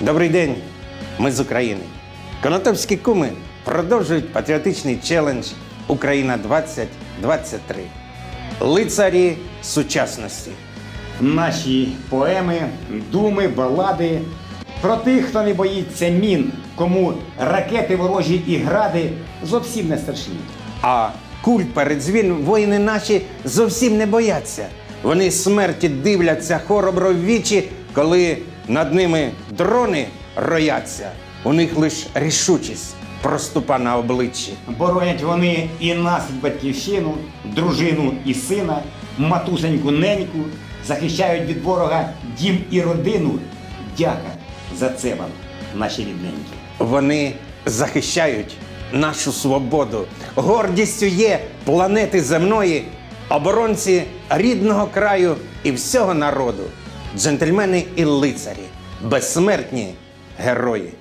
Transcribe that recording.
Добрий день, ми з України. Конотопські куми продовжують патріотичний челендж Україна 2023. Лицарі сучасності. Наші поеми, думи, балади про тих, хто не боїться мін, кому ракети ворожі і гради зовсім не страшні. А куль перед дзвін воїни наші зовсім не бояться. Вони смерті дивляться хоробро в вічі, коли над ними дрони рояться. У них лиш рішучість проступа на обличчі. Боронять вони і нас, і батьківщину, дружину і сина, матусеньку неньку, захищають від ворога дім і родину. Дяка за це вам, наші рідненькі. Вони захищають нашу свободу. Гордістю є планети земної, оборонці рідного краю і всього народу, джентльмени і лицарі, безсмертні герої.